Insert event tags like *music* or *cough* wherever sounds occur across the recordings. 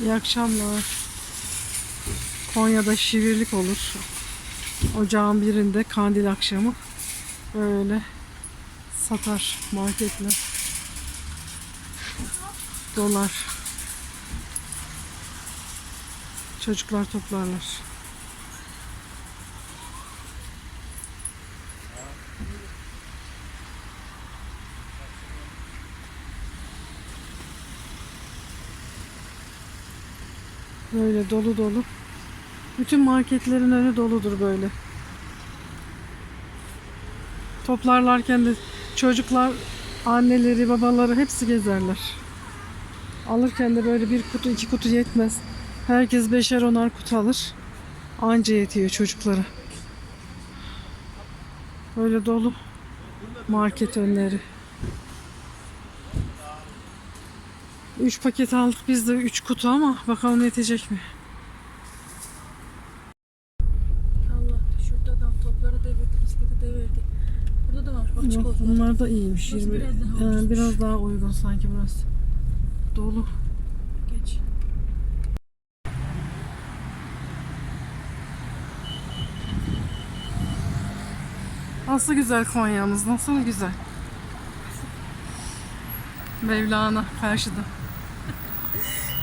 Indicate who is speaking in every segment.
Speaker 1: İyi akşamlar. Konya'da şivirlik olur. Ocağın birinde kandil akşamı böyle satar marketler. Dolar. Çocuklar toplarlar. Böyle dolu dolu. Bütün marketlerin önü doludur böyle. Toplarlarken de çocuklar, anneleri, babaları hepsi gezerler. Alırken de böyle bir kutu, iki kutu yetmez. Herkes beşer onar kutu alır. Anca yetiyor çocuklara. Böyle dolu market önleri. Üç paket aldık biz de üç kutu ama bakalım yetecek mi?
Speaker 2: Allah şurada adam topları devirdi, bisikleti devirdi. Burada da varmış bak
Speaker 1: Yok,
Speaker 2: çikolata.
Speaker 1: bunlar da iyiymiş.
Speaker 2: Burası
Speaker 1: 20,
Speaker 2: biraz daha
Speaker 1: Ee,
Speaker 2: ucuzmuş.
Speaker 1: biraz daha uygun sanki burası. Dolu.
Speaker 2: Geç.
Speaker 1: Nasıl güzel Konya'mız, nasıl güzel. Mevlana karşıda.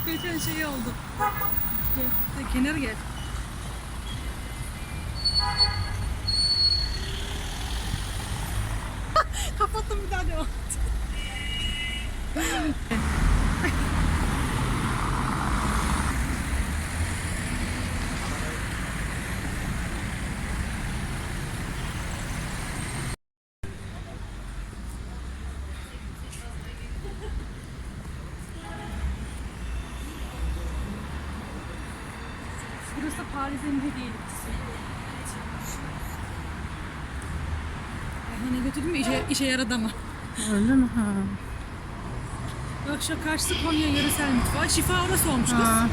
Speaker 2: Geçen şey oldu. Gel, kenar gel. *laughs* Kapattım bir daha devam. *laughs* Burası Paris'in hediyelisi. Ayhan'a götürdüm mü işe, işe yaradı ama.
Speaker 1: Öyle mi? Ha.
Speaker 2: Bak şu karşısı Konya yöresel mutfağı. Şifa orası olmuş kız.
Speaker 1: ha.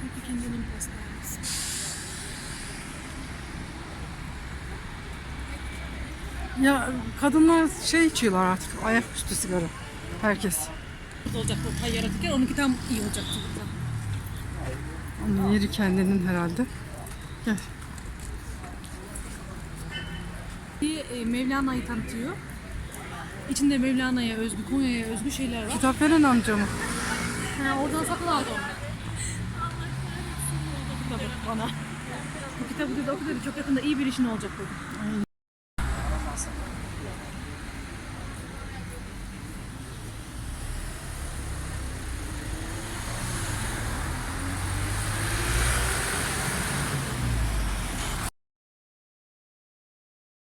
Speaker 2: Peki kendinin pastanesi.
Speaker 1: Ya kadınlar şey içiyorlar artık ayaküstü sigara. Herkes.
Speaker 2: Olacak bu pay yaratırken onunki tam iyi olacaktı burada.
Speaker 1: Onun yeri kendinin herhalde. Gel.
Speaker 2: Bir e, Mevlana'yı tanıtıyor. İçinde Mevlana'ya özgü, Konya'ya özgü şeyler var.
Speaker 1: Kitap veren amca mı?
Speaker 2: Ha, oradan satın aldı onu. Kitabı bana. Bu kitabı dedi oku dedi çok yakında iyi bir işin olacak dedi.